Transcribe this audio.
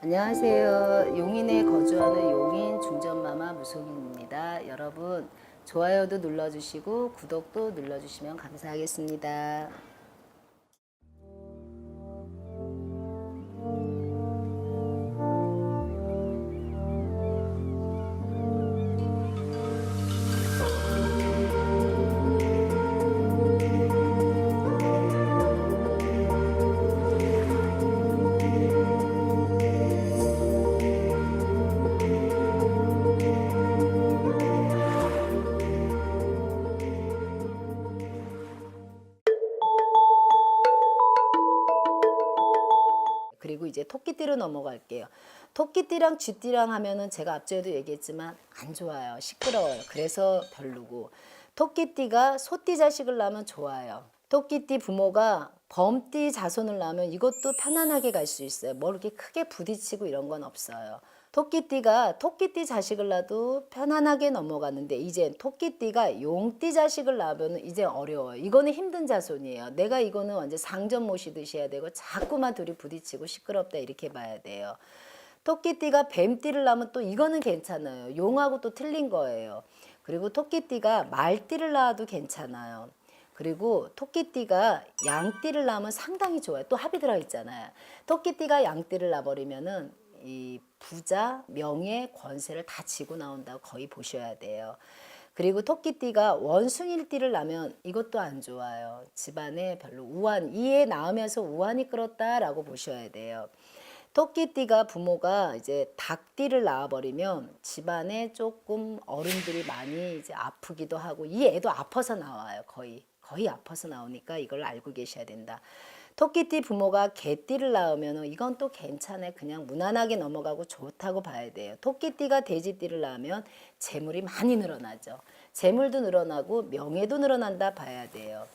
안녕하세요. 용인에 거주하는 용인 중전마마 무송인입니다. 여러분 좋아요도 눌러주시고 구독도 눌러주시면 감사하겠습니다. 그리고 이제 토끼띠로 넘어갈게요. 토끼띠랑 쥐띠랑 하면은 제가 앞전에도 얘기했지만 안 좋아요. 시끄러워요. 그래서 별로고. 토끼띠가 소띠 자식을 낳으면 좋아요. 토끼띠 부모가 범띠 자손을 낳으면 이것도 편안하게 갈 수 있어요. 뭐 이렇게 크게 부딪히고 이런 건 없어요. 토끼띠가 토끼띠 자식을 낳아도 편안하게 넘어갔는데 이제 토끼띠가 용띠 자식을 낳으면 이제 어려워요. 이거는 힘든 자손이에요. 내가 이거는 완전 상전 모시듯이 해야 되고 자꾸만 둘이 부딪히고 시끄럽다 이렇게 봐야 돼요. 토끼띠가 뱀띠를 낳으면 또 이거는 괜찮아요. 용하고 또 틀린 거예요. 그리고 토끼띠가 말띠를 낳아도 괜찮아요. 그리고 토끼띠가 양띠를 낳으면 상당히 좋아요. 또 합이 들어 있잖아요. 토끼띠가 양띠를 낳아버리면은 이 부자, 명예, 권세를 다 지고 나온다고 거의 보셔야 돼요. 그리고 토끼띠가 원숭이띠를 낳으면 이것도 안 좋아요. 집안에 별로 우환, 이에 낳으면서 우환이 끌었다라고 보셔야 돼요. 토끼띠가 부모가 이제 닭띠를 낳아버리면 집안에 조금 어른들이 많이 이제 아프기도 하고 이 애도 아파서 나와요 거의 거의 아파서 나오니까 이걸 알고 계셔야 된다. 토끼띠 부모가 개띠를 낳으면 이건 또 괜찮아요. 그냥 무난하게 넘어가고 좋다고 봐야 돼요. 토끼띠가 돼지띠를 낳으면 재물이 많이 늘어나죠. 재물도 늘어나고 명예도 늘어난다 봐야 돼요.